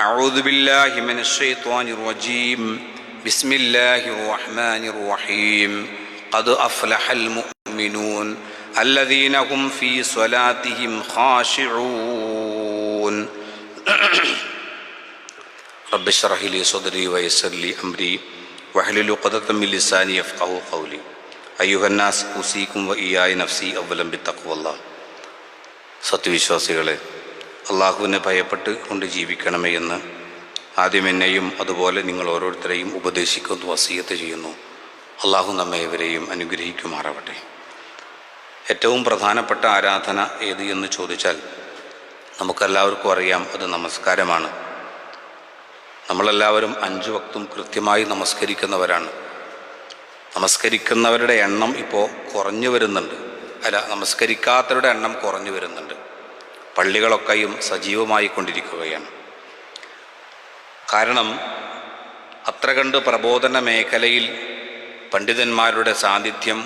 أعوذ بالله من الشيطان الرجيم بسم الله الرحمن الرحيم قد أفلح المؤمنون الذين هم في صلاتهم خاشعون رب اشرح لي صدري ويسر لي أمري واحلل عقدة من لساني يفقهوا قولي أيها الناس أوصيكم وإياي نفسي أولا بتقوى الله സത്യവിശ്വാസികളെ അള്ളാഹുവിനെ ഭയപ്പെട്ട് കൊണ്ട് ജീവിക്കണമേ എന്ന് ആദ്യം എന്നെയും അതുപോലെ നിങ്ങൾ ഓരോരുത്തരെയും ഉപദേശിക്കുന്നു വസീയത്ത് ചെയ്യുന്നു. അള്ളാഹു നമ്മെ ഇവരെയും അനുഗ്രഹിക്കുമാറാവട്ടെ. ഏറ്റവും പ്രധാനപ്പെട്ട ആരാധന ഏത് എന്ന് ചോദിച്ചാൽ നമുക്കെല്ലാവർക്കും അറിയാം അത് നമസ്കാരമാണ്. നമ്മളെല്ലാവരും അഞ്ച് വക്തും കൃത്യമായി നമസ്കരിക്കുന്നവരാണ്. നമസ്കരിക്കുന്നവരുടെ എണ്ണം ഇപ്പോൾ കുറഞ്ഞു വരുന്നുണ്ട്. അല്ല നമസ്കരിക്കാത്തവരുടെ എണ്ണം കുറഞ്ഞു വരുന്നുണ്ട്. പള്ളികളൊക്കെയും സജീവമായി കൊണ്ടിരിക്കുകയാണ് കാരണം അത്ര കണ്ട് പ്രബോധന മേഖലയിൽ പണ്ഡിതന്മാരുടെ സാന്നിധ്യം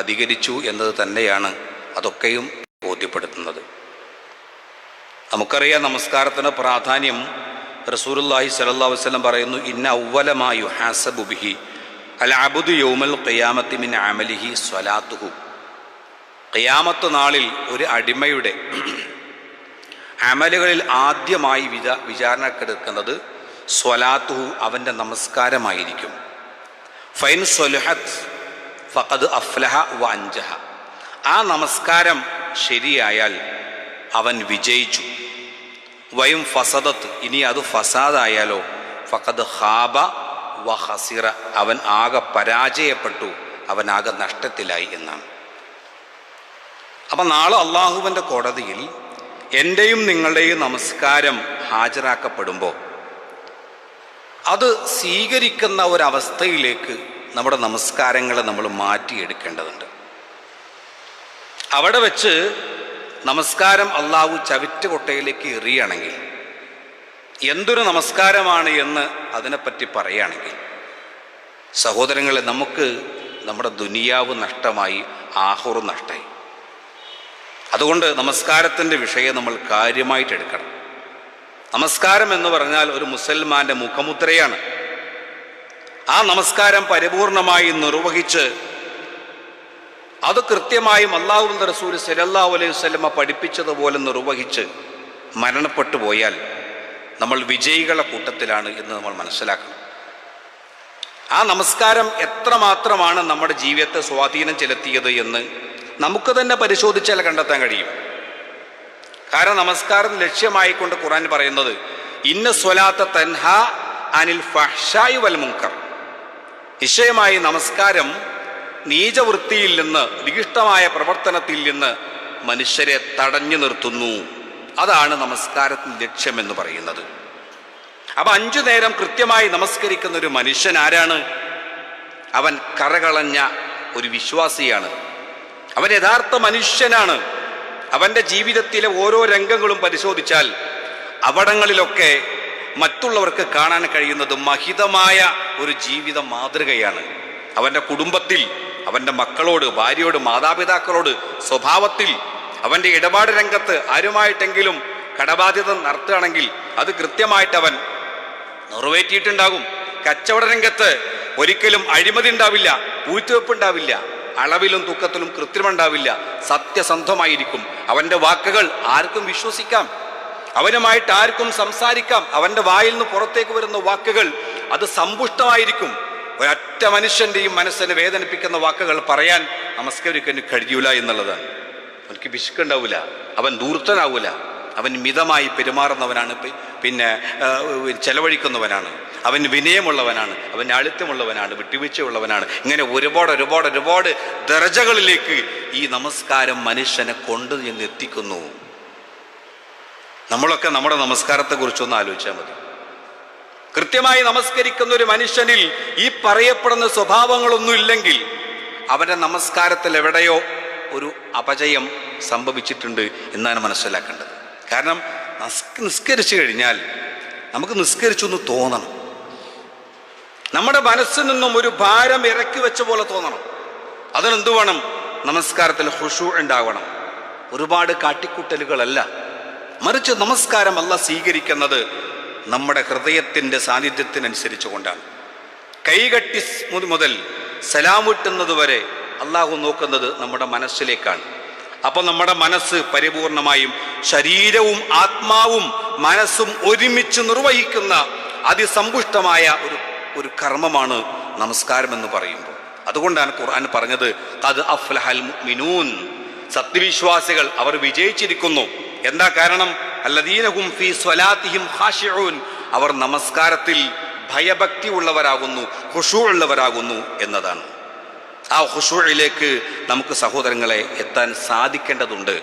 അധികരിച്ചു എന്നത് തന്നെയാണ് അതൊക്കെയും ബോധ്യപ്പെടുത്തുന്നത്. നമുക്കറിയാം നമസ്കാരത്തിന് പ്രാധാന്യം റസൂലുല്ലാഹി സലല്ലാ വസ്ലം പറയുന്നു ഇന്ന ഔവലമായു ഹാസബുബിഹി അൽ അബുദ് യൗമൽ ഖിയാമത്തി മിൻ അമലിഹി സ്വലാത്തുഹു. ഖിയാമത്ത് നാളിൽ ഒരു അടിമയുടെ അമലുകളിൽ ആദ്യമായി വിച വിചാരണക്കെടുക്കുന്നത് സ്വലാത്തു അവന്റെ നമസ്കാരമായിരിക്കും. ഫൈൻ സ്വലുഹത്ത് ഫഖദ് അഫ്ലഹ വ അഞ്ചഹ ആ നമസ്കാരം ശരിയായാൽ അവൻ വിജയിച്ചു. വയും ഫസദത്ത് ഇനി അത് ഫസാദായാലോ ഫഖദ് ഹാബ വ ഹസിറ അവൻ ആകെ പരാജയപ്പെട്ടു അവൻ ആകെ നഷ്ടത്തിലായി എന്നാണ്. അപ്പം നാളെ അള്ളാഹുവിന്റെ കോടതിയിൽ എന്റെയും നിങ്ങളുടെയും നമസ്കാരം ഹാജരാക്കപ്പെടുമ്പോൾ അത് സ്വീകരിക്കുന്ന ഒരവസ്ഥയിലേക്ക് നമ്മുടെ നമസ്കാരങ്ങളെ നമ്മൾ മാറ്റിയെടുക്കേണ്ടതുണ്ട്. അവിടെ വെച്ച് നമസ്കാരം അള്ളാഹു ചവിറ്റുകൊട്ടയിലേക്ക് എറിയണമെങ്കിൽ എന്തൊരു നമസ്കാരമാണ് എന്ന് അതിനെപ്പറ്റി പറയുകയാണെങ്കിൽ സഹോദരങ്ങളെ നമുക്ക് നമ്മുടെ ദുനിയാവ് നഷ്ടമായി ആഹുറു നഷ്ടമായി. അതുകൊണ്ട് നമസ്കാരത്തിന്റെ വിഷയം നമ്മൾ കാര്യമായിട്ട് എടുക്കണം. നമസ്കാരം എന്ന് പറഞ്ഞാൽ ഒരു മുസൽമാന്റെ മുഖമുദ്രയാണ്. ആ നമസ്കാരം പരിപൂർണമായി നിർവഹിച്ച് അത് കൃത്യമായും അള്ളാഹു റസൂൽ സലല്ലാ അലൈഹി വസ്ലമ പഠിപ്പിച്ചതുപോലെ നിർവഹിച്ച് മരണപ്പെട്ടു പോയാൽ നമ്മൾ വിജയികളുടെ കൂട്ടത്തിലാണ് എന്ന് നമ്മൾ മനസ്സിലാക്കണം. ആ നമസ്കാരം എത്രമാത്രമാണ് നമ്മുടെ ജീവിതത്തെ സ്വാധീനം ചെലുത്തിയത് എന്ന് നമുക്ക് തന്നെ പരിശോധിച്ചാൽ കണ്ടെത്താൻ കഴിയും. കാരണം നമസ്കാരം ലക്ഷ്യമായിക്കൊണ്ട് ഖുറാൻ പറയുന്നത് ഇന്ന സ്വലാത്ത തൻഹ അനിൽ ഫഹ്ഷായു വൽ മുങ്കർ നിശ്ചയമായി നമസ്കാരം നീചവൃത്തിയിൽ നിന്ന് നികിഷ്ടമായ പ്രവർത്തനത്തിൽ നിന്ന് മനുഷ്യരെ തടഞ്ഞു നിർത്തുന്നു. അതാണ് നമസ്കാരത്തിന്റെ ലക്ഷ്യമെന്ന് പറയുന്നത്. അപ്പൊ അഞ്ചു നേരം കൃത്യമായി നമസ്കരിക്കുന്ന ഒരു മനുഷ്യൻ ആരാണ്? അവൻ കറകളഞ്ഞ ഒരു വിശ്വാസിയാണ്. അവൻ യഥാർത്ഥ മനുഷ്യനാണ്. അവന്റെ ജീവിതത്തിലെ ഓരോ രംഗങ്ങളും പരിശോധിച്ചാൽ അവിടങ്ങളിലൊക്കെ മറ്റുള്ളവർക്ക് കാണാൻ കഴിയുന്നത് മഹിതമായ ഒരു ജീവിത മാതൃകയാണ്. അവന്റെ കുടുംബത്തിൽ അവന്റെ മക്കളോട് ഭാര്യയോട് മാതാപിതാക്കളോട് സ്വഭാവത്തിൽ അവന്റെ ഇടപാട് രംഗത്ത് ആരുമായിട്ടെങ്കിലും കടബാധ്യത നടത്തുകയാണെങ്കിൽ അത് കൃത്യമായിട്ട് അവൻ നിറവേറ്റിയിട്ടുണ്ടാകും. കച്ചവട രംഗത്ത് ഒരിക്കലും അഴിമതി ഉണ്ടാവില്ല പൂഴ്ത്തുവെപ്പ് ഉണ്ടാവില്ല. അളവിലും തൂക്കത്തിലും കൃത്രിമുണ്ടാവില്ല സത്യസന്ധമായിരിക്കും. അവന്റെ വാക്കുകൾ ആർക്കും വിശ്വസിക്കാം. അവനുമായിട്ട് ആർക്കും സംസാരിക്കാം. അവന്റെ വായിൽ നിന്ന് പുറത്തേക്ക് വരുന്ന വാക്കുകൾ അത് സമ്പുഷ്ടമായിരിക്കും. ഒരൊറ്റ മനുഷ്യന്റെയും മനസ്സിനെ വേദനിപ്പിക്കുന്ന വാക്കുകൾ പറയാൻ നമസ്കരിക്കാൻ കഴിയൂല എന്നുള്ളതാണ്. അവനക്ക് വിശക്കുണ്ടാവില്ല അവൻ ദൂർത്തനാവൂല അവൻ മിതമായി പെരുമാറുന്നവനാണ്. പിന്നെ ചെലവഴിക്കുന്നവനാണ്. അവൻ വിനയമുള്ളവനാണ്. അവൻ ആളിത്യമുള്ളവനാണ് വിട്ടുവീഴ്ചയുള്ളവനാണ്. ഇങ്ങനെ ഒരുപാട് ഒരുപാട് ഒരുപാട് ദർജകളിലേക്ക് ഈ നമസ്കാരം മനുഷ്യനെ കൊണ്ടു എത്തിക്കുന്നു. നമ്മളൊക്കെ നമ്മുടെ നമസ്കാരത്തെ കുറിച്ചൊന്ന് ആലോചിച്ചാൽ മതി. കൃത്യമായി നമസ്കരിക്കുന്ന ഒരു മനുഷ്യനിൽ ഈ പറയപ്പെടുന്ന സ്വഭാവങ്ങളൊന്നും ഇല്ലെങ്കിൽ അവന്റെ നമസ്കാരത്തിൽ എവിടെയോ ഒരു അപജയം സംഭവിച്ചിട്ടുണ്ട് എന്നാണ് മനസ്സിലാക്കേണ്ടത്. കാരണം നസ്ക് നിസ്കരിച്ചു കഴിഞ്ഞാൽ നമുക്ക് നിസ്കരിച്ചു എന്ന് തോന്നണം. നമ്മുടെ മനസ്സിൽ നിന്നും ഒരു ഭാരം ഇറക്കി വെച്ച പോലെ തോന്നണം. അതിനെന്തു വേണം? നമസ്കാരത്തിൽ ഹുഷു ഉണ്ടാവണം. ഒരുപാട് കാട്ടിക്കൂട്ടലുകളല്ല. മറിച്ച് നമസ്കാരം അല്ല സ്വീകരിക്കുന്നത് നമ്മുടെ ഹൃദയത്തിന്റെ സാന്നിധ്യത്തിനനുസരിച്ച് കൊണ്ടാണ്. കൈകട്ടി മുതൽ സലാമുട്ടുന്നത് വരെ അള്ളാഹു നോക്കുന്നത് നമ്മുടെ മനസ്സിലേക്കാണ്. അപ്പൊ നമ്മുടെ മനസ്സ് പരിപൂർണമായും ശരീരവും ആത്മാവും മനസ്സും ഒരുമിച്ച് നിർവഹിക്കുന്ന അതിസമ്പുഷ്ടമായ ഒരു ഒരു കർമ്മമാണ് നമസ്കാരം എന്ന് പറയുമ്പോൾ. അതുകൊണ്ടാണ് ഖുർആൻ പറഞ്ഞത് അത് അഫ്ലഹൽ മിനൂൻ സത്യവിശ്വാസികൾ അവർ വിജയിച്ചിരിക്കുന്നു. എന്താ കാരണം? അല്ലദീനഹും ഫീ സ്വലാത്തിഹിം ഹാഷിഊൻ അവർ നമസ്കാരത്തിൽ ഭയഭക്തി ഉള്ളവരാകുന്നു ഖുശൂ ഉള്ളവരാകുന്നു എന്നതാണ്. ആ ഹുഷൂഴിലേക്ക് നമുക്ക് സഹോദരങ്ങളെ എത്താൻ സാധിക്കേണ്ടതുണ്ട്.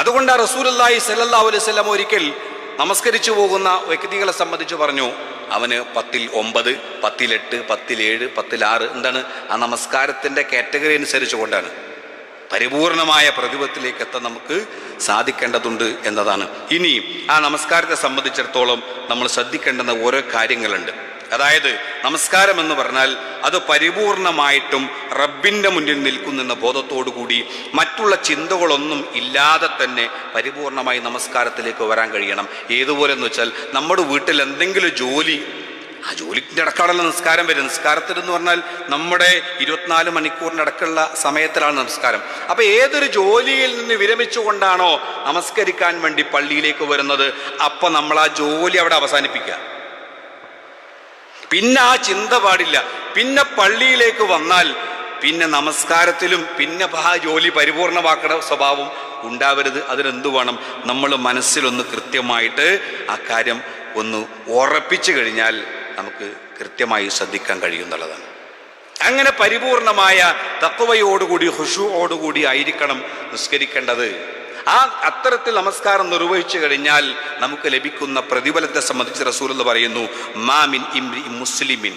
അതുകൊണ്ട് റസൂലുള്ളാഹി സല്ലല്ലാഹു അലൈഹി വസല്ലം ഒരിക്കൽ നമസ്കരിച്ചു പോകുന്ന വ്യക്തികളെ സംബന്ധിച്ച് പറഞ്ഞു അവന് പത്തിൽ ഒമ്പത് പത്തിലെട്ട് പത്തിലേഴ് പത്തിലാറ് എന്താണ് ആ നമസ്കാരത്തിന്റെ കാറ്റഗറി അനുസരിച്ച് കൊണ്ടാണ് പരിപൂർണമായ പ്രതിഭത്തിലേക്ക് എത്താൻ നമുക്ക് സാധിക്കേണ്ടതുണ്ട് എന്നതാണ്. ഇനി ആ നമസ്കാരത്തെ സംബന്ധിച്ചിടത്തോളം നമ്മൾ ശ്രദ്ധിക്കേണ്ടുന്ന ഓരോ കാര്യങ്ങളുണ്ട്. അതായത് നമസ്കാരം എന്ന് പറഞ്ഞാൽ അത് പരിപൂർണമായിട്ടും റബ്ബിന്റെ മുന്നിൽ നിൽക്കുന്നെന്ന കൂടി മറ്റുള്ള ചിന്തകളൊന്നും ഇല്ലാതെ തന്നെ പരിപൂർണമായി നമസ്കാരത്തിലേക്ക് വരാൻ കഴിയണം. ഏതുപോലെ എന്ന് വെച്ചാൽ നമ്മുടെ വീട്ടിൽ എന്തെങ്കിലും ജോലി ആ ജോലിന്റെ ഇടക്കാണല്ലോ നിസ്കാരം വരും നിസ്കാരത്തിൽ എന്ന് പറഞ്ഞാൽ നമ്മുടെ ഇരുപത്തിനാല് മണിക്കൂറിന്റെ ഇടക്കുള്ള സമയത്തിലാണ് നമസ്കാരം. അപ്പൊ ഏതൊരു ജോലിയിൽ നിന്ന് വിരമിച്ചുകൊണ്ടാണോ നമസ്കരിക്കാൻ വേണ്ടി പള്ളിയിലേക്ക് വരുന്നത്? അപ്പൊ നമ്മൾ ആ ജോലി അവിടെ അവസാനിപ്പിക്കുക. പിന്നെ ആ ചിന്ത പാടില്ല. പിന്നെ പള്ളിയിലേക്ക് വന്നാൽ പിന്നെ നമസ്കാരത്തിലും പിന്നെ ആ ജോലി പരിപൂർണമാക്കണ സ്വഭാവം ഉണ്ടാവരുത്. അതിനെന്തു വേണം? നമ്മൾ മനസ്സിലൊന്ന് കൃത്യമായിട്ട് ആ കാര്യം ഒന്ന് ഉറപ്പിച്ചു കഴിഞ്ഞാൽ നമുക്ക് കൃത്യമായി ശ്രദ്ധിക്കാൻ കഴിയുന്നുള്ളതാണ്. അങ്ങനെ പരിപൂർണമായ തത്വയോടുകൂടി ഹുഷുവോടുകൂടി ആയിരിക്കണം നിസ്കരിക്കേണ്ടത്. ആ അത്തരത്തിൽ നമസ്കാരം നിർവഹിച്ചു കഴിഞ്ഞാൽ നമുക്ക് ലഭിക്കുന്ന പ്രതിഫലത്തെ സംബന്ധിച്ച് റസൂൽ എന്ന് പറയുന്നു മാമിൻ ഇംരി മുസ്ലിമിൻ.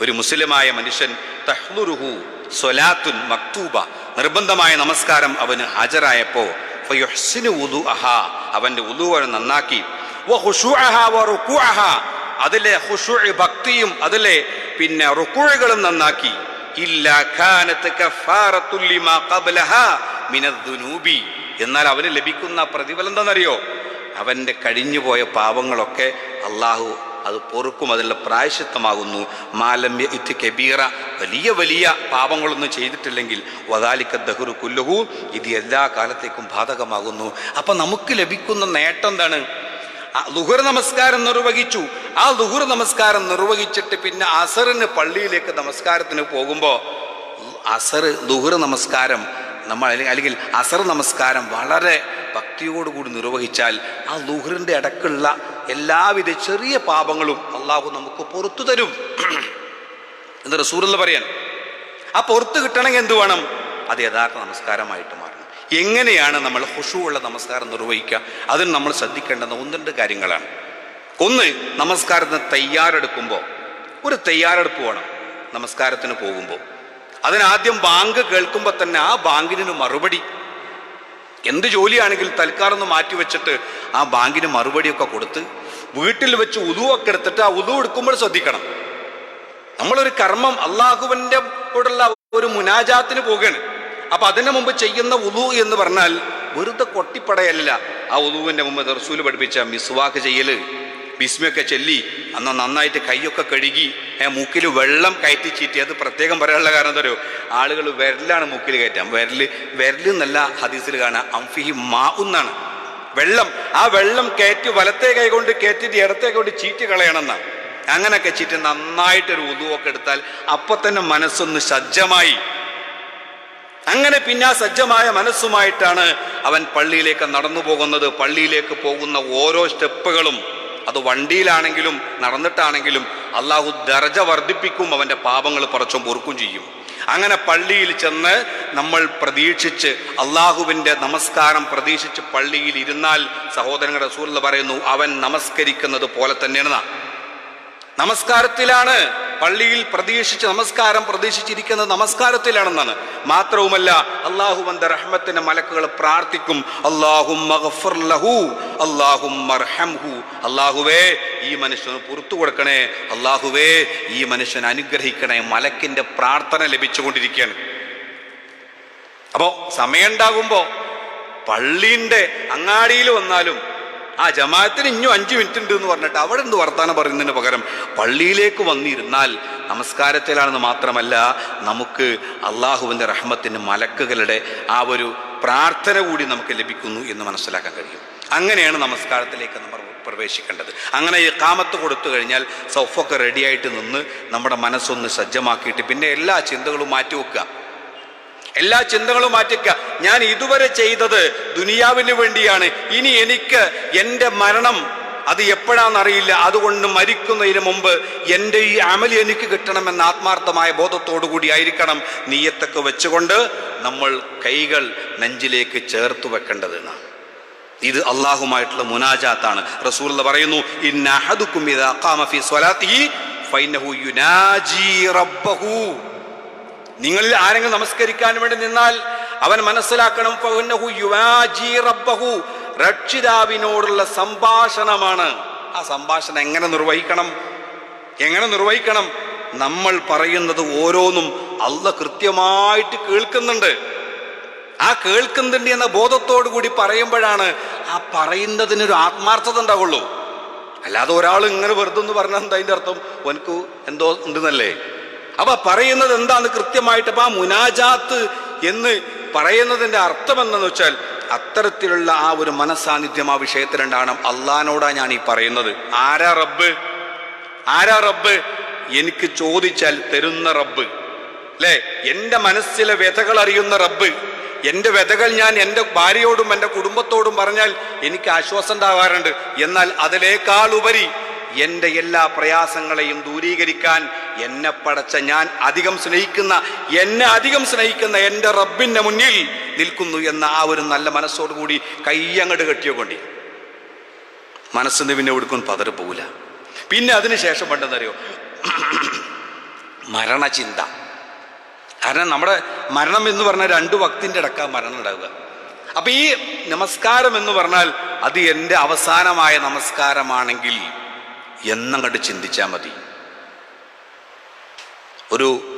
ഒരു മുസ്ലിമായ മനുഷ്യൻ തഹ്ലുറുഹു സൊലാത്തുൻ മക്തൂബ. നിർബന്ധമായ നമസ്കാരം അവന് ഹാജരായപ്പോ അവന്റെ ഉദുവൻ നന്നാക്കി അതിലെ ഭക്തിയും അതിലെ പിന്നെ റുക്കുഴകളും നന്നാക്കി ഇല്ലാ എന്നാൽ അവന് ലഭിക്കുന്ന പ്രതിഫലം എന്താണെന്നറിയോ? അവന്റെ കഴിഞ്ഞുപോയ പാപങ്ങളൊക്കെ അള്ളാഹു അത് പൊറുക്കും അതിനുള്ള പ്രായശിത്തമാകുന്നു. മാലമ്യ ഇറ്റ് കബീറ വലിയ വലിയ പാപങ്ങളൊന്നും ചെയ്തിട്ടില്ലെങ്കിൽ വദാലിക്ക ദഹുറു കുല്ലുഹു ഇത് എല്ലാ കാലത്തേക്കും ബാധകമാകുന്നു. അപ്പൊ നമുക്ക് ലഭിക്കുന്ന നേട്ടം എന്താണ്? ലുഹുർ നമസ്കാരം നിർവഹിച്ചു. ആ ലുഹുർ നമസ്കാരം നിർവഹിച്ചിട്ട് പിന്നെ അസറിന് പള്ളിയിലേക്ക് നമസ്കാരത്തിന് പോകുമ്പോൾ അസർ ലുഹുർ നമസ്കാരം നമ്മൾ അല്ലെങ്കിൽ അസർ നമസ്കാരം വളരെ ഭക്തിയോടുകൂടി നിർവഹിച്ചാൽ ആ ലുഹറിന്റെ അടക്കുള്ള എല്ലാവിധ ചെറിയ പാപങ്ങളും അള്ളാഹു നമുക്ക് പുറത്തു തരും. എന്ന് റസൂറെന്ന് പറയാൻ. ആ പുറത്ത് കിട്ടണമെങ്കിൽ എന്ത് വേണം? അത് യഥാർത്ഥ നമസ്കാരമായിട്ട് മാറണം. എങ്ങനെയാണ് നമ്മൾ ഹുഷുവുള്ള നമസ്കാരം നിർവഹിക്കുക? അതിന് നമ്മൾ ശ്രദ്ധിക്കേണ്ടുന്ന ഒന്ന് രണ്ട് കാര്യങ്ങളാണ്. ഒന്ന് നമസ്കാരത്തിന് തയ്യാറെടുക്കുമ്പോൾ. ഒരു തയ്യാറെടുപ്പ് വേണം. നമസ്കാരത്തിന് പോകുമ്പോൾ. അതിനാദ്യം ബാങ്ക് കേൾക്കുമ്പോൾ തന്നെ ആ ബാങ്കിന് മറുപടി. എന്ത് ജോലിയാണെങ്കിൽ തൽക്കാലം ഒന്ന് മാറ്റിവെച്ചിട്ട് ആ ബാങ്കിന് മറുപടിയൊക്കെ കൊടുത്ത് വീട്ടിൽ വെച്ച് ഉതുവൊക്കെ എടുത്തിട്ട് ആ ഉതു എടുക്കുമ്പോൾ ശ്രദ്ധിക്കണം. നമ്മളൊരു കർമ്മം അള്ളാഹുവിന്റെ കൂടെയുള്ള ഒരു മുനാജാത്തിന് പോവുകയാണ്. അപ്പൊ അതിന്റെ മുമ്പ് ചെയ്യുന്ന ഉദു എന്ന് പറഞ്ഞാൽ വെറുതെ കൊട്ടിപ്പടയല്ല. ആ ഉദുവിന്റെ മുമ്പ് റസൂൽ പഠിപ്പിച്ച മിസ്വാക്ക് ചെയ്യൽ. ബിസ്മിയൊക്കെ ചൊല്ലി അന്ന് നന്നായിട്ട് കൈയൊക്കെ കഴുകി മൂക്കിൽ വെള്ളം കയറ്റി ചീറ്റി. അത് പ്രത്യേകം പറയാനുള്ള കാരണം എന്താ പറയുക ആളുകൾ വിരലാണ് മൂക്കിൽ കയറ്റാം വിരൽ വിരൽ എന്നല്ല ഹദീസിൽ കാണാം അംഫിഹി മാ എന്നാണ്. വെള്ളം ആ വെള്ളം കയറ്റി വലത്തെ കൈ കൊണ്ട് കയറ്റിട്ട് ഇടത്തെ കൊണ്ട് ചീറ്റ് കളയണമെന്നാണ് അങ്ങനെയൊക്കെ ചീറ്റി നന്നായിട്ടൊരു ഉതുവൊക്കെ എടുത്താൽ അപ്പൊ തന്നെ മനസ്സൊന്ന് സജ്ജമായി. അങ്ങനെ പിന്നെ ആ സജ്ജമായ മനസ്സുമായിട്ടാണ് അവൻ പള്ളിയിലേക്ക് നടന്നു പോകുന്നത്. പള്ളിയിലേക്ക് പോകുന്ന ഓരോ സ്റ്റെപ്പുകളും അത് വണ്ടിയിലാണെങ്കിലും നടന്നിട്ടാണെങ്കിലും അള്ളാഹു ദർജ വർദ്ധിപ്പിക്കും അവന്റെ പാപങ്ങൾ പറച്ചും പൊറുക്കും ചെയ്യും. അങ്ങനെ പള്ളിയിൽ ചെന്ന് നമ്മൾ പ്രതീക്ഷിച്ച് അള്ളാഹുവിന്റെ നമസ്കാരം പ്രതീക്ഷിച്ച് പള്ളിയിൽ ഇരുന്നാൽ സഹോദരങ്ങളുടെ റസൂൽ പറയുന്നു അവൻ നമസ്കരിക്കുന്നത് പോലെ തന്നെയാണ്. നമസ്കാരത്തിലാണ് പള്ളിയിൽ പ്രതീക്ഷിച്ച് നമസ്കാരം പ്രതീക്ഷിച്ചിരിക്കുന്നത് നമസ്കാരത്തിലാണെന്നാണ്. മാത്രവുമല്ല അള്ളാഹു വந்த റഹ്മത്തിന്റെ മലക്കുകൾ പ്രാർത്ഥിക്കും അള്ളാഹും അള്ളാഹും അള്ളാഹുവേ ഈ മനുഷ്യന് പുറത്തു കൊടുക്കണേ അള്ളാഹുവേ ഈ മനുഷ്യൻ അനുഗ്രഹിക്കണേ മലക്കിന്റെ പ്രാർത്ഥന ലഭിച്ചുകൊണ്ടിരിക്കുകയാണ്. അപ്പോ സമയമുണ്ടാകുമ്പോ പള്ളിന്റെ അങ്ങാടിയിൽ വന്നാലും ആ ജമാഅത്തിന് ഇനിയും അഞ്ച് മിനിറ്റ് ഉണ്ട് എന്ന് പറഞ്ഞിട്ട് അവിടെ എന്ത് വർത്താനം പറയുന്നതിന് പകരം പള്ളിയിലേക്ക് വന്നിരുന്നാൽ നമസ്കാരത്തിലാണെന്ന് മാത്രമല്ല നമുക്ക് അള്ളാഹുവിന്റെ റഹ്മത്തിന്റെ മലക്കുകളുടെ ആ ഒരു പ്രാർത്ഥന കൂടി നമുക്ക് ലഭിക്കുന്നു എന്ന് മനസ്സിലാക്കാൻ കഴിയും. അങ്ങനെയാണ് നമസ്കാരത്തിലേക്ക് നമ്മൾ പ്രവേശിക്കേണ്ടത്. അങ്ങനെ ഈ കാമത്ത് കൊടുത്തു കഴിഞ്ഞാൽ സൗഫൊക്കെ റെഡിയായിട്ട് നിന്ന് നമ്മുടെ മനസ്സൊന്ന് സജ്ജമാക്കിയിട്ട് പിന്നെ എല്ലാ ചിന്തകളും മാറ്റിവെക്കുക എല്ലാ ചിന്തകളും മാറ്റിക്ക. ഞാൻ ഇതുവരെ ചെയ്തത് ദുനിയാവിന് വേണ്ടിയാണ്. ഇനി എനിക്ക് എന്റെ മരണം അത് എപ്പോഴാണെന്നറിയില്ല അതുകൊണ്ട് മരിക്കുന്നതിന് മുമ്പ് എന്റെ ഈ അമലി എനിക്ക് കിട്ടണമെന്ന ആത്മാർത്ഥമായ ബോധത്തോടു കൂടി ആയിരിക്കണം നീയത്തൊക്കെ വെച്ചുകൊണ്ട് നമ്മൾ കൈകൾ നെഞ്ചിലേക്ക് ചേർത്ത് വെക്കേണ്ടത് ഇത് അള്ളാഹുമായിട്ടുള്ള മുനാജാത്താണ്. റസൂൽ പറയുന്നു ഇന്നഹദുക്കും ഇദാ ഖാമ ഫീ സ്വലാത്തിഹി ഫൈനഹു യുനാജി റബ്ബഹു. നിങ്ങളിൽ ആരെങ്കിലും നമസ്കരിക്കാൻ വേണ്ടി നിന്നാൽ അവൻ മനസ്സിലാക്കണം റബ്ബഹു രക്ഷിതാവിനോടുള്ള സംഭാഷണമാണ്. ആ സംഭാഷണം എങ്ങനെ നിർവഹിക്കണം? എങ്ങനെ നിർവഹിക്കണം? നമ്മൾ പറയുന്നത് ഓരോന്നും അല്ല കൃത്യമായിട്ട് കേൾക്കുന്നുണ്ട്. ആ കേൾക്കുന്നുണ്ട് എന്ന ബോധത്തോടു കൂടി പറയുമ്പോഴാണ് ആ പറയുന്നതിന് ഒരു ആത്മാർത്ഥത ഉണ്ടാവുള്ളൂ. അല്ലാതെ ഒരാൾ ഇങ്ങനെ വെറുതെ എന്ന് പറഞ്ഞാൽ എന്താ അതിന്റെ അർത്ഥം? ഓനക്ക് എന്തോ ഉണ്ടെന്നല്ലേ? അപ്പൊ പറയുന്നത് എന്താണ് കൃത്യമായിട്ട് അപ്പൊ ആ മുനാജാത്ത് എന്ന് പറയുന്നതിന്റെ അർത്ഥം എന്തെന്ന് വെച്ചാൽ അത്തരത്തിലുള്ള ആ ഒരു മനസാന്നിധ്യം ആ വിഷയത്തിലുണ്ടാണ് അള്ളഹാനോടാ ഞാൻ ഈ പറയുന്നത്. ആരാ റബ്ബ്? ആരാ റബ്ബ്? എനിക്ക് ചോദിച്ചാൽ തരുന്ന റബ്ബ്. അല്ലേ? എന്റെ മനസ്സിലെ വ്യഥകൾ അറിയുന്ന റബ്ബ്. എന്റെ വ്യഥകൾ ഞാൻ എന്റെ ഭാര്യയോടും എന്റെ കുടുംബത്തോടും പറഞ്ഞാൽ എനിക്ക് ആശ്വാസം ഉണ്ടാവാറുണ്ട് എന്നാൽ അതിലേക്കാൾ ഉപരി എന്റെ എല്ലാ പ്രയാസങ്ങളെയും ദൂരീകരിക്കാൻ എന്നെ പടച്ച ഞാൻ അധികം സ്നേഹിക്കുന്ന എന്നെ അധികം സ്നേഹിക്കുന്ന എന്റെ റബ്ബിന്റെ മുന്നിൽ നിൽക്കുന്നു എന്ന ആ ഒരു നല്ല മനസ്സോടുകൂടി കയ്യങ്ങട് കെട്ടിയോ കൊണ്ടി മനസ്സിന് പിന്നെ ഒടുക്കും പതറി പോവില്ല. പിന്നെ അതിനുശേഷം പണ്ടെന്നറിയോ മരണചിന്ത. കാരണം നമ്മുടെ മരണം എന്ന് പറഞ്ഞാൽ രണ്ട് ഭക്തിന്റെ ഇടക്ക മരണം ഉണ്ടാവുക. അപ്പൊ ഈ നമസ്കാരം എന്ന് പറഞ്ഞാൽ അത് എന്റെ അവസാനമായ നമസ്കാരമാണെങ്കിൽ എന്നങ്ങോട്ട് ചിന്തിച്ചാൽ മതി. ഒരു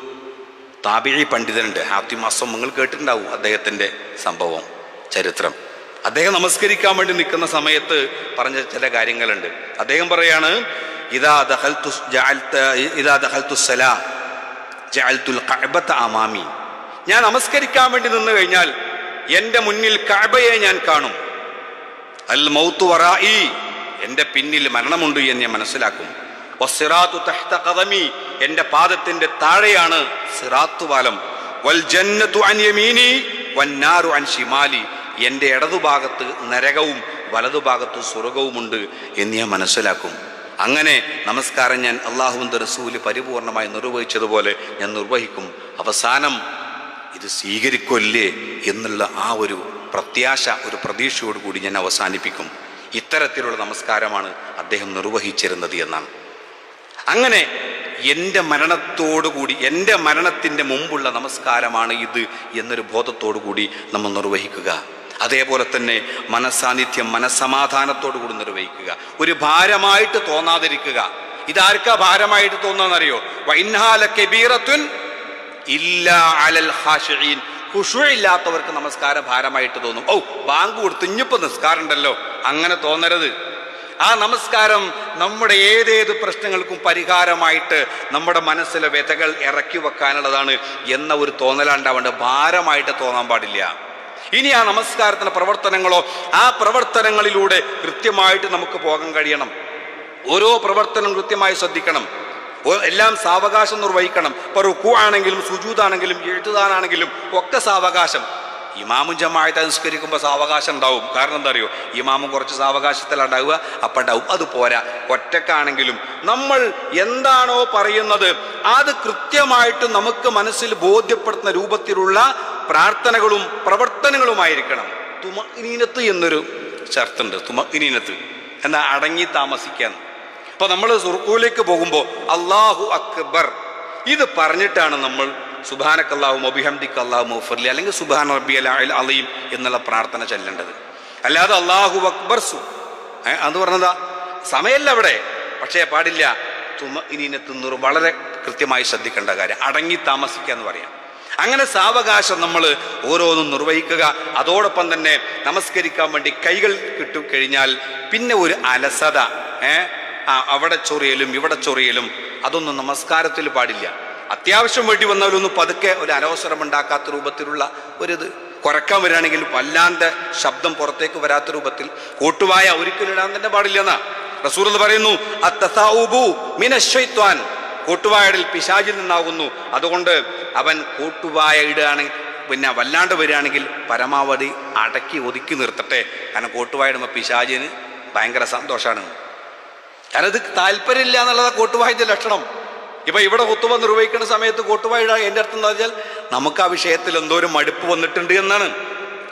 താപിഴി പണ്ഡിതനുണ്ട് ഹാത്തിമാസം നിങ്ങൾ കേട്ടിട്ടുണ്ടാവും അദ്ദേഹത്തിന്റെ സംഭവം ചരിത്രം. അദ്ദേഹം നമസ്കരിക്കാൻ വേണ്ടി നിൽക്കുന്ന സമയത്ത് പറഞ്ഞ ചില കാര്യങ്ങളുണ്ട്. അദ്ദേഹം പറയാണ് അമാമി. ഞാൻ നമസ്കരിക്കാൻ വേണ്ടി നിന്ന് കഴിഞ്ഞാൽ എന്റെ മുന്നിൽ കഅബയെ ഞാൻ കാണും. അൽ മൗത്തു വറായി എന്റെ പിന്നിൽ മരണമുണ്ട് എന്ന് ഞാൻ മനസ്സിലാക്കും. വസ്സിറാത്തു തഹ്ത ഖദമി എന്റെ പാദത്തിന്റെ താഴെയാണ് സിറാത്തു പാലം. വൽ ജന്നത്തു അൻ യമീനി വന്നാറു അൻ എന്റെ ഇടതുഭാഗത്ത് നരകവും വലതുഭാഗത്ത് സ്വർഗവുമുണ്ട് എന്ന് ഞാൻ മനസ്സിലാക്കും. അങ്ങനെ നമസ്കാരം ഞാൻ അള്ളാഹുവിന്റെ റസൂൽ പരിപൂർണമായി നിർവഹിച്ചതുപോലെ ഞാൻ നിർവഹിക്കും. അവസാനം ഇത് സ്വീകരിക്കൊല്ലേ എന്നുള്ള ആ ഒരു പ്രത്യാശ ഒരു പ്രതീക്ഷയോടുകൂടി ഞാൻ അവസാനിപ്പിക്കും. ഇത്തരത്തിലുള്ള നമസ്കാരമാണ് അദ്ദേഹം നിർവഹിച്ചിരുന്നത് എന്നാണ്. അങ്ങനെ എന്റെ മരണത്തോടുകൂടി എന്റെ മരണത്തിന്റെ മുമ്പുള്ള നമസ്കാരമാണ് ഇത് എന്നൊരു ബോധത്തോടുകൂടി നമ്മൾ നിർവഹിക്കുക. അതേപോലെ തന്നെ മനസാന്നിധ്യം മനസ്സമാധാനത്തോടു കൂടി നിർവഹിക്കുക. ഒരു ഭാരമായിട്ട് തോന്നാതിരിക്കുക. ഇതാർക്കാ ഭാരമായിട്ട് തോന്നാന്നറിയോ വൈൻഹാല കബീറത്തുൻ ഇല്ല അലൽ ഹാഷിഈൻ. ഇല്ലാത്തവർക്ക് നമസ്കാര ഭാരമായിട്ട് തോന്നും. ഓ ബാങ്ക് കൊടുത്ത് ഇഞ്ഞിപ്പോ നിസ്കാരം ഉണ്ടല്ലോ അങ്ങനെ തോന്നരുത്. ആ നമസ്കാരം നമ്മുടെ ഏതേത് പ്രശ്നങ്ങൾക്കും പരിഹാരമായിട്ട് നമ്മുടെ മനസ്സിലെ വ്യതകൾ ഇറക്കി വെക്കാനുള്ളതാണ് എന്ന ഒരു തോന്നലാണ്ടാവേണ്ട ഭാരമായിട്ട് തോന്നാൻ പാടില്ല. ഇനി ആ നമസ്കാരത്തിന്റെ പ്രവർത്തനങ്ങളോ ആ പ്രവർത്തനങ്ങളിലൂടെ കൃത്യമായിട്ട് നമുക്ക് പോകാൻ കഴിയണം. ഓരോ പ്രവർത്തനം കൃത്യമായി ശ്രദ്ധിക്കണം. എല്ലാം സാവകാശം നിർവഹിക്കണം. ഇപ്പൊ റുക്കു ആണെങ്കിലും സുജൂതാണെങ്കിലും എഴുത്തുതാനാണെങ്കിലും ഒക്കെ സാവകാശം. ഇമാമും ജമാഅത്ത് അനുസ്കരിക്കുമ്പോൾ സാവകാശം ഉണ്ടാവും. കാരണം എന്താ അറിയോ? ഇമാമും കുറച്ച് സാവകാശത്തിലുണ്ടാവുക അപ്പം ഉണ്ടാവും. അത് പോരാ. ഒറ്റക്കാണെങ്കിലും നമ്മൾ എന്താണോ പറയുന്നത് അത് കൃത്യമായിട്ട് നമുക്ക് മനസ്സിൽ ബോധ്യപ്പെടുത്തുന്ന രൂപത്തിലുള്ള പ്രാർത്ഥനകളും പ്രവർത്തനങ്ങളുമായിരിക്കണം. തുമഗ്നീനത്ത് എന്നൊരു ചർത്തുണ്ട് തുമഗ്നീനത്ത്. എന്നാൽ അടങ്ങി താമസിക്കാൻ. അപ്പൊ നമ്മൾ സുർക്കൂലേക്ക് പോകുമ്പോൾ അള്ളാഹു അക്ബർ. ഇത് പറഞ്ഞിട്ടാണ് നമ്മൾ സുബാനക്കല്ലാഹു മൊബിഹംദിക്ക് അള്ളാഹു മുഫർലി അല്ലെങ്കിൽ സുബാൻ റബി അൽ അലീം എന്നുള്ള പ്രാർത്ഥന ചെല്ലേണ്ടത്. അല്ലാതെ അള്ളാഹു അക്ബർ സു അത് പറഞ്ഞതാ? സമയമല്ല അവിടെ. പക്ഷേ പാടില്ല. തുമ ഇനിനെത്തുന്നൂർ വളരെ കൃത്യമായി ശ്രദ്ധിക്കേണ്ട കാര്യം. അടങ്ങി താമസിക്കുക എന്ന് പറയാം. അങ്ങനെ സാവകാശം നമ്മൾ ഓരോന്നും നിർവഹിക്കുക. അതോടൊപ്പം തന്നെ നമസ്കരിക്കാൻ വേണ്ടി കൈകൾ കിട്ടും കഴിഞ്ഞാൽ പിന്നെ ഒരു അലസത. ഏ ആ അവിടെ ചൊറിയലും ഇവിടെ ചൊറിയലും അതൊന്നും നമസ്കാരത്തിൽ പാടില്ല. അത്യാവശ്യം വേണ്ടി വന്നാലൊന്നും പതുക്കെ ഒരു അനവസരം ഉണ്ടാക്കാത്ത രൂപത്തിലുള്ള ഒരിത്. കുറയ്ക്കാൻ വരികയാണെങ്കിൽ വല്ലാണ്ട് ശബ്ദം പുറത്തേക്ക് വരാത്ത രൂപത്തിൽ കൂട്ടുവായ ഒരിക്കലും ഇടാൻ തന്നെ പാടില്ലെന്നാ. റസൂർ എന്ന് പറയുന്നു കൂട്ടുവായടിൽ പിശാചിൽ നിന്നാകുന്നു. അതുകൊണ്ട് അവൻ കൂട്ടുവായ ഇടുകയാണെങ്കിൽ പിന്നെ വല്ലാണ്ട് വരികയാണെങ്കിൽ പരമാവധി അടക്കി ഒതുക്കി നിർത്തട്ടെ. കാരണം കൂട്ടുവായിടുമ്പോൾ പിശാചിന് ഭയങ്കര സന്തോഷമാണ്. ഇത് താല്പര്യമില്ല എന്നുള്ളതാണ് കോട്ടുവായിന്റെ ലക്ഷണം. ഇപ്പൊ ഇവിടെ കുത്തുവ നിർവഹിക്കുന്ന സമയത്ത് കോട്ടുവായുടെ എന്റെ അർത്ഥം എന്താ വെച്ചാൽ നമുക്ക് ആ വിഷയത്തിൽ എന്തോ ഒരു മടുപ്പ് വന്നിട്ടുണ്ട് എന്നാണ്.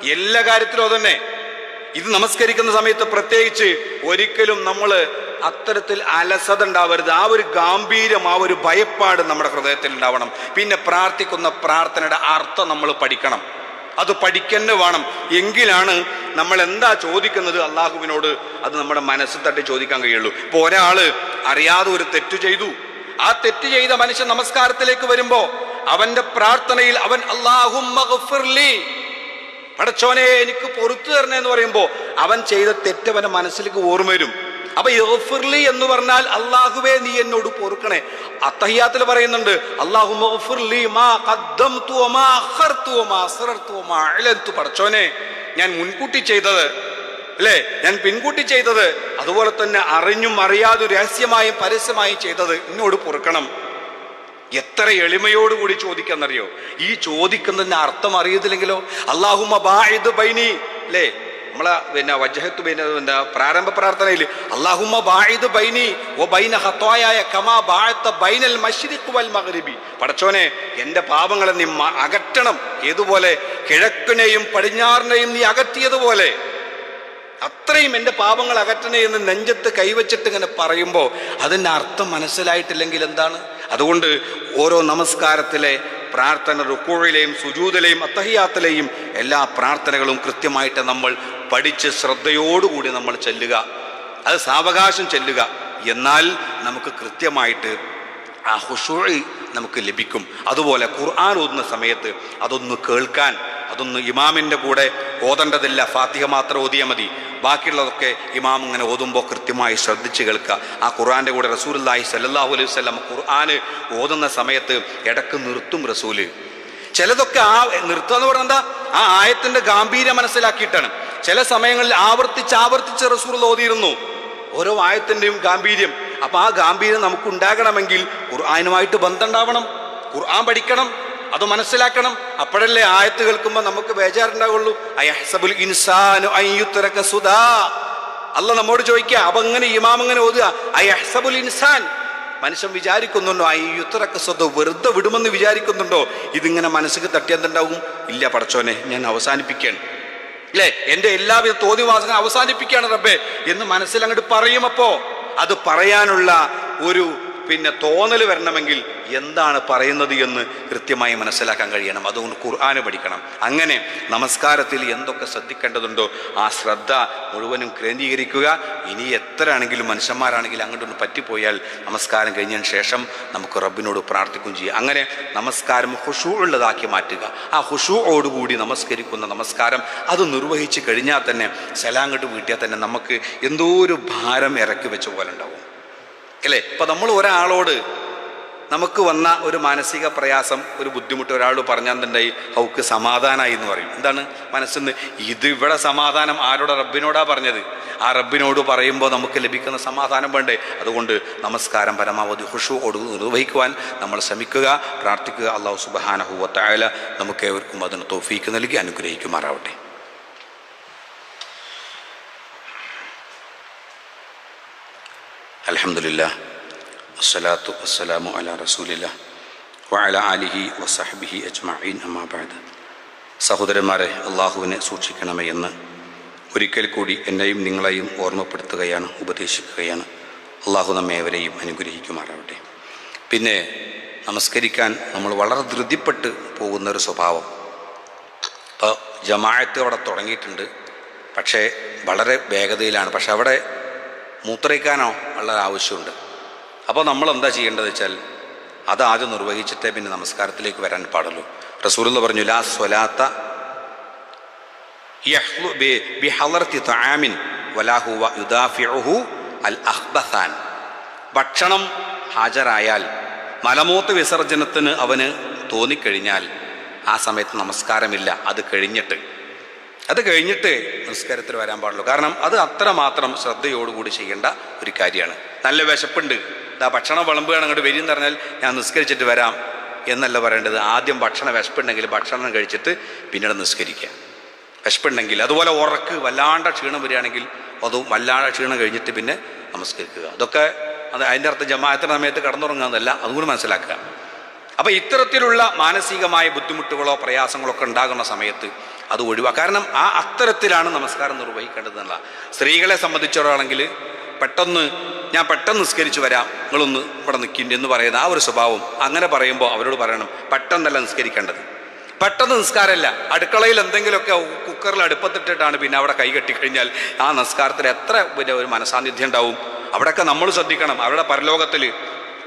എല്ലാ കാര്യത്തിലും അതന്നെ. ഇത് നമസ്കരിക്കുന്ന സമയത്ത് പ്രത്യേകിച്ച് ഒരിക്കലും നമ്മൾ അത്തരത്തിൽ അലസത ഉണ്ടാവരുത്. ആ ഒരു ഗാംഭീര്യം ആ ഒരു ഭയപ്പാട് നമ്മുടെ ഹൃദയത്തിൽ ഉണ്ടാവണം. പിന്നെ പ്രാർത്ഥിക്കുന്ന പ്രാർത്ഥനയുടെ അർത്ഥം നമ്മൾ പഠിക്കണം. അത് പഠിക്കന്നെ വേണം. എങ്കിലാണ് നമ്മൾ എന്താ ചോദിക്കുന്നത് അള്ളാഹുവിനോട് അത് നമ്മുടെ മനസ്സിൽ തട്ടി ചോദിക്കാൻ കഴിയുള്ളൂ. ഇപ്പൊ ഒരാൾ അറിയാതെ ഒരു തെറ്റ് ചെയ്തു. ആ തെറ്റ് ചെയ്ത മനുഷ്യൻ നമസ്കാരത്തിലേക്ക് വരുമ്പോൾ അവന്റെ പ്രാർത്ഥനയിൽ അവൻ അള്ളാഹുലി പടച്ചോനെ എനിക്ക് പൊറത്തു തരണേ എന്ന് പറയുമ്പോ അവൻ ചെയ്ത തെറ്റ് അവന്റെ മനസ്സിലേക്ക് ഓർമ്മ വരും. അപ്പൊ യഗ്ഫിർലി എന്ന് പറഞ്ഞാൽ അള്ളാഹുവേ നീ എന്നോട് പൊറുക്കണേ. അത്തഹിയാത്തിൽ പറയുന്നുണ്ട് അള്ളാഹു പഠിച്ചോനെ ഞാൻ മുൻകൂട്ടി ചെയ്തത് അല്ലേ? ഞാൻ പിൻകൂട്ടി ചെയ്തത് അതുപോലെ തന്നെ അറിഞ്ഞും അറിയാതെ രഹസ്യമായും പരസ്യമായും ചെയ്തത് എന്നോട് പൊറുക്കണം. എത്ര എളിമയോടുകൂടി ചോദിക്കാന്നറിയോ? ഈ ചോദിക്കുന്നതിന് അർത്ഥം അറിയത്തില്ലെങ്കിലോ? അള്ളാഹുമ ബൈനി അല്ലേ? നമ്മളെ പിന്നെ വജഹത്ത് പിന്നെ പ്രാരംഭ പ്രാർത്ഥനയിൽ അള്ളാഹുമ ബായിദ് ബൈനി ഓ ബൈന ഹത്വായ കമാ ബാഴത്ത ബൈനൽ മഷ്രിഖ് വൽ മഗ്രിബി. പടച്ചോനെ എന്റെ പാപങ്ങളെ നീ അകറ്റണം. ഏതുപോലെ കിഴക്കിനെയും പടിഞ്ഞാറിനെയും നീ അകറ്റിയതുപോലെ. അത്രയും എന്റെ പാപങ്ങൾ അകറ്റണേ എന്ന് നെഞ്ചത്ത് കൈവച്ചിട്ട് ഇങ്ങനെ പറയുമ്പോൾ അതിന്റെ അർത്ഥം മനസ്സിലായിട്ടില്ലെങ്കിൽ എന്താണ്? അതുകൊണ്ട് ഓരോ നമസ്കാരത്തിലെ പ്രാർത്ഥന റുക്കോഴിലെയും സുജൂതിലെയും അത്തഹിയാത്തിലെയും എല്ലാ പ്രാർത്ഥനകളും കൃത്യമായിട്ട് നമ്മൾ പഠിച്ച് ശ്രദ്ധയോടുകൂടി നമ്മൾ ചെല്ലുക. അത് സാവകാശം ചെല്ലുക. എന്നാൽ നമുക്ക് കൃത്യമായിട്ട് ആ ഹുഷൂഴി നമുക്ക് ലഭിക്കും. അതുപോലെ ഖുർആൻ ഓതുന്ന സമയത്ത് അതൊന്ന് കേൾക്കാൻ അതൊന്ന് ഇമാമിന്റെ കൂടെ ഓതേണ്ടതില്ല. ഫാത്തിഹ മാത്രം ഓതിയാൽ മതി. ബാക്കിയുള്ളതൊക്കെ ഇമാം ഇങ്ങനെ ഓതുമ്പോൾ കൃത്യമായി ശ്രദ്ധിച്ച് കേൾക്കുക. ആ ഖുർആന്റെ കൂടെ റസൂലുള്ളാഹി സല്ലല്ലാഹു അലൈഹി വസല്ലം ഖുർആൻ ഓതുന്ന സമയത്ത് ഇടയ്ക്ക് നിർത്തും റസൂൽ. ചിലതൊക്കെ ആ നിർത്തുക എന്ന് പറഞ്ഞാൽ എന്താ? ആ ആയത്തിന്റെ ഗാംഭീര്യം മനസ്സിലാക്കിയിട്ടാണ്. ചില സമയങ്ങളിൽ ആവർത്തിച്ച് ആവർത്തിച്ച് റസൂൽ ഓതിയിരുന്നു. ഓരോ ആയത്തിന്റെയും ഗാംഭീര്യം. അപ്പൊ ആ ഗാംഭീര്യം നമുക്ക് ഉണ്ടാകണമെങ്കിൽ ഖുർആാനുമായിട്ട് ബന്ധം ഉണ്ടാവണം ഖുർആൻ പഠിക്കണം. അത് മനസ്സിലാക്കണം. അപ്പോഴല്ലേ ആയത്ത് കേൾക്കുമ്പോൾ നമുക്ക് ബേജാറുണ്ടാവുള്ളൂ. ഇൻസാനു അല്ല നമ്മോട് ചോദിക്കുക അപ്പൊ അങ്ങനെ ഇമാം അങ്ങനെ ഓതുക? ഇൻസാൻ. മനുഷ്യൻ വിചാരിക്കുന്നുണ്ടോ ഐ സ്വത്ത് വെറുതെ വിടുമെന്ന് വിചാരിക്കുന്നുണ്ടോ? ഇതിങ്ങനെ മനസ്സിക്ക് തട്ടിയെന്തുണ്ടാവും? ഇല്ല പടച്ചോനെ ഞാൻ അവസാനിപ്പിക്കുകയാണ്. അല്ലേ എന്റെ എല്ലാവിധ തോതിവാസന അവസാനിപ്പിക്കുകയാണ് റബ്ബേ. എന്ന് മനസ്സിൽ അങ്ങോട്ട് പറയുമപ്പോ അത് പറയാനുള്ള ഒരു പിന്നെ തോന്നൽ വരണമെങ്കിൽ എന്താണ് പറയുന്നത് എന്ന് കൃത്യമായി മനസ്സിലാക്കാൻ കഴിയണം. അതുകൊണ്ട് ഖുർആന് പഠിക്കണം. അങ്ങനെ നമസ്കാരത്തിൽ എന്തൊക്കെ ശ്രദ്ധിക്കേണ്ടതുണ്ടോ ആ ശ്രദ്ധ മുഴുവനും കേന്ദ്രീകരിക്കുക ഇനി എത്ര ആണെങ്കിലും മനുഷ്യന്മാരാണെങ്കിലും അങ്ങോട്ടൊന്ന് പറ്റിപ്പോയാൽ നമസ്കാരം കഴിഞ്ഞതിന് ശേഷം നമുക്ക് റബ്ബിനോട് പ്രാർത്ഥിക്കുകയും ചെയ്യാം. അങ്ങനെ നമസ്കാരം ഹുഷൂ ഉള്ളതാക്കി മാറ്റുക. ആ ഹുഷൂയോടുകൂടി നമസ്കരിക്കുന്ന നമസ്കാരം അത് നിർവഹിച്ച് കഴിഞ്ഞാൽ തന്നെ സലാങ്ങോട്ട് വീട്ടിയാൽ തന്നെ നമുക്ക് എന്തോ ഒരു ഭാരം ഇറക്കി വെച്ച പോലെ ഉണ്ടാവും. അല്ലേ? ഇപ്പം നമ്മൾ ഒരാളോട് നമുക്ക് വന്ന ഒരു മാനസിക പ്രയാസം ഒരു ബുദ്ധിമുട്ട് ഒരാളോട് പറഞ്ഞാൽ അവക്ക് സമാധാനമായി എന്ന് പറയും. എന്താണ്? മനസ്സിന്ന് ഇത് ഇവിടെ സമാധാനം ആരോടെ? റബ്ബിനോടാ പറഞ്ഞത്. ആ റബ്ബിനോട് പറയുമ്പോൾ നമുക്ക് ലഭിക്കുന്ന സമാധാനം വേണ്ടേ? അതുകൊണ്ട് നമസ്കാരം പരമാവധി ഹുഷുവോട് നിർവഹിക്കുവാൻ നമ്മൾ ശ്രമിക്കുക പ്രാർത്ഥിക്കുക. അള്ളാഹു സുബഹാനഹുവത്തായ നമുക്ക് ഏവർക്കും അതിന് തോഫീക്ക് നൽകി അനുഗ്രഹിക്കുമാറാവട്ടെ. അലഹമുല്ലാ അസ്സലാത്തു വസ്സലാമു അല റസൂലില്ല വഅല ആലിഹി വസഹബിഹി അജ്മഈൻ അമ്മാബാദ് സഹോദരന്മാരെ അള്ളാഹുവിനെ സൂക്ഷിക്കണമേ എന്ന് ഒരിക്കൽ കൂടി എന്നെയും നിങ്ങളെയും ഓർമ്മപ്പെടുത്തുകയാണ് ഉപദേശിക്കുകയാണ്. അള്ളാഹു നമ്മേവരെയും അനുഗ്രഹിക്കുമാറാവട്ടെ. പിന്നെ നമസ്കരിക്കാൻ നമ്മൾ വളരെ ധൃതിപ്പെട്ട് പോകുന്ന ഒരു സ്വഭാവം. ഇപ്പോൾ ജമായത്ത് അവിടെ തുടങ്ങിയിട്ടുണ്ട്. പക്ഷേ വളരെ വേഗതയിലാണ്. പക്ഷെ അവിടെ മൂത്രയിക്കാനോ ഉള്ള ആവശ്യമുണ്ട്. അപ്പോൾ നമ്മൾ എന്താ ചെയ്യേണ്ടത് വെച്ചാൽ അത് ആദ്യം നിർവഹിച്ചിട്ടേ പിന്നെ നമസ്കാരത്തിലേക്ക് വരാൻ പാടുള്ളൂ. റസൂലുള്ള പറഞ്ഞു ലാ സ്വലാത്ത ഭക്ഷണം ഹാജരായാൽ മലമൂത്ത് വിസർജനത്തിന് അവന് തോന്നിക്കഴിഞ്ഞാൽ ആ സമയത്ത് നമസ്കാരമില്ല അത് കഴിഞ്ഞിട്ട്. അത് കഴിഞ്ഞിട്ട് നിസ്കാരത്തിൽ വരാൻ പാടുള്ളൂ. കാരണം അത് അത്രമാത്രം ശ്രദ്ധയോടുകൂടി ചെയ്യേണ്ട ഒരു കാര്യമാണ്. നല്ല വിശപ്പുണ്ട്. ഇതാ ഭക്ഷണം വിളമ്പുകയാണ് അങ്ങോട്ട് വരും എന്ന് പറഞ്ഞാൽ ഞാൻ നിസ്കരിച്ചിട്ട് വരാം എന്നല്ല പറയേണ്ടത്. ആദ്യം ഭക്ഷണം വിശപ്പുണ്ടെങ്കിൽ ഭക്ഷണം കഴിച്ചിട്ട് പിന്നീട് നിസ്കരിക്കുക. വിശപ്പുണ്ടെങ്കിൽ അതുപോലെ ഉറക്ക് വല്ലാണ്ട ക്ഷീണം വരികയാണെങ്കിൽ അതും വല്ലാണ്ട് ക്ഷീണം കഴിഞ്ഞിട്ട് പിന്നെ നമസ്കരിക്കുക. അതൊക്കെ അത് അതിന്റെ അർത്ഥം ജമാഅത്തിന്റെ സമയത്ത് കടന്നുറങ്ങുന്നതല്ല അതുകൂടി മനസ്സിലാക്കുക. അപ്പോൾ ഇത്തരത്തിലുള്ള മാനസികമായ ബുദ്ധിമുട്ടുകളോ പ്രയാസങ്ങളോ ഒക്കെ ഉണ്ടാകുന്ന സമയത്ത് അത് ഒഴിവാ. കാരണം ആ അത്തരത്തിലാണ് നമസ്കാരം നിർവഹിക്കേണ്ടത് എന്നുള്ള സ്ത്രീകളെ സംബന്ധിച്ചിടത്താണെങ്കിൽ പെട്ടെന്ന് ഞാൻ പെട്ടെന്ന് നിസ്കരിച്ചു വരാം നിങ്ങളൊന്ന് ഇവിടെ നിൽക്കിന്റെ എന്ന് പറയുന്ന ആ ഒരു സ്വഭാവം അങ്ങനെ പറയുമ്പോൾ അവരോട് പറയണം പെട്ടെന്നല്ല നിസ്കരിക്കേണ്ടത്. പെട്ടെന്ന് നിസ്കാരമല്ല. അടുക്കളയിൽ എന്തെങ്കിലുമൊക്കെ കുക്കറിൽ അടുപ്പത്തിട്ടിട്ടാണ് പിന്നെ അവിടെ കൈ കെട്ടിക്കഴിഞ്ഞാൽ ആ നിസ്കാരത്തിൽ എത്ര പിന്നെ ഒരു മനസാന്നിധ്യം ഉണ്ടാവും. അവിടെയൊക്കെ നമ്മൾ ശ്രദ്ധിക്കണം. അവരുടെ പരലോകത്തിൽ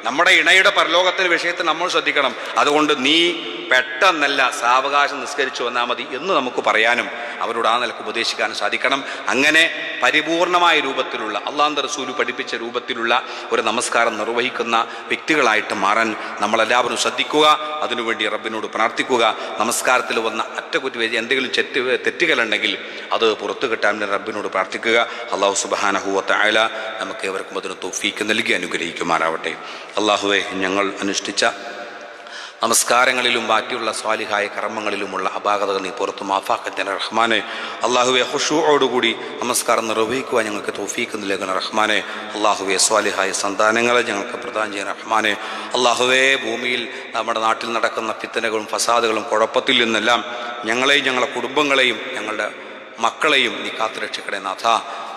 നമ്മുടെ ഇണയുടെ പരലോകത്തിന് വിഷയത്തിൽ നമ്മൾ ശ്രദ്ധിക്കണം. അതുകൊണ്ട് നീ പെട്ടെന്നല്ല സാവകാശം നിസ്കരിച്ചു വന്നാൽ മതി എന്ന് നമുക്ക് പറയാനും അവരോട് ആ നിലയ്ക്ക് ഉപദേശിക്കാനും സാധിക്കണം. അങ്ങനെ പരിപൂർണമായ രൂപത്തിലുള്ള അള്ളാന്ത റസൂൽ പഠിപ്പിച്ച രൂപത്തിലുള്ള ഒരു നമസ്കാരം നിർവഹിക്കുന്ന വ്യക്തികളായിട്ട് മാറാൻ നമ്മളെല്ലാവരും ശ്രദ്ധിക്കുക. അതിനുവേണ്ടി റബ്ബിനോട് പ്രാർത്ഥിക്കുക. നമസ്കാരത്തിൽ വന്ന അറ്റകുറ്റി എന്തെങ്കിലും ചെറ്റ് തെറ്റുകളുണ്ടെങ്കിൽ അത് പുറത്തു കിട്ടാൻ റബ്ബിനോട് പ്രാർത്ഥിക്കുക. അള്ളാഹു സുബാനഹുവത്ത ആയ നമുക്ക് ഏവർക്കും അതിന് തോഫീക്ക് നൽകി അനുഗ്രഹിക്കുമാറാവട്ടെ. അള്ളാഹുവെ ഞങ്ങൾ അനുഷ്ഠിച്ച നമസ്കാരങ്ങളിലും ബാക്കിയുള്ള സ്വാലിഹായ കർമ്മങ്ങളിലുമുള്ള അപാകതകൾ നീ പുറത്തു മാഫാക്കത്തിന് റഹ്മാനെ. അള്ളാഹുവെ ഹുഷുവോടുകൂടി നമസ്കാരം നിർവഹിക്കുവാൻ ഞങ്ങൾക്ക് തോഫീക്ക് ലേഖന റഹ്മാനെ. അള്ളാഹുവെ സ്വാലിഹായ സന്താനങ്ങളെ ഞങ്ങൾക്ക് പ്രദാനം ചെയ്യുന്ന റഹ്മാനെ. അള്ളാഹുവെ ഭൂമിയിൽ നമ്മുടെ നാട്ടിൽ നടക്കുന്ന പിത്തനകളും ഫസാദുകളും കുഴപ്പത്തിൽ നിന്നെല്ലാം ഞങ്ങളെയും ഞങ്ങളുടെ കുടുംബങ്ങളെയും ഞങ്ങളുടെ മക്കളെയും നീ കാത്തുരക്ഷിക്കണേ നാഥ.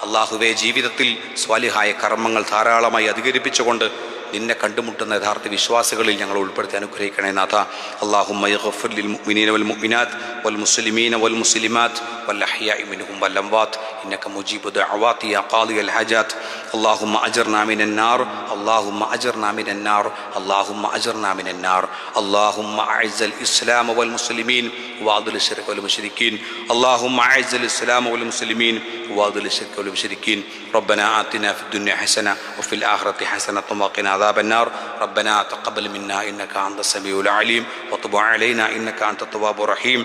അള്ളാഹുവെ ജീവിതത്തിൽ സ്വാലിഹായ കർമ്മങ്ങൾ ധാരാളമായി അധികരിപ്പിച്ചുകൊണ്ട് നിന്നെ കണ്ടുമുട്ടുന്ന യഥാർത്ഥ വിശ്വാസികളിൽ ഞങ്ങൾ ഉൾപ്പെടുത്തി അനുഗ്രഹിക്കണേ നാഥ അള്ളാഹുമീന വൽ മുഅ്മിനാത്ത് വൽ മുസ്ലിമീന വൽ മുസ്ലിമാത്ത് والأحياء منهم والأموات إنك مجيب دعوات يا قاضي الحاجات اللهم أجرنا من النار اللهم أجرنا من النار اللهم أجرنا من النار اللهم أعز الإسلام والمسلمين وأضل الشرك والمشركين اللهم أعز الإسلام والمسلمين وأضل الشرك والمشركين ربنا آتنا في الدنيا حسنة وفي الآخرة حسنة وقنا عذاب النار. ربنا تقبل منا إنك أنت السميع العليم. وتب علينا إنك أنت التواب الرحيم.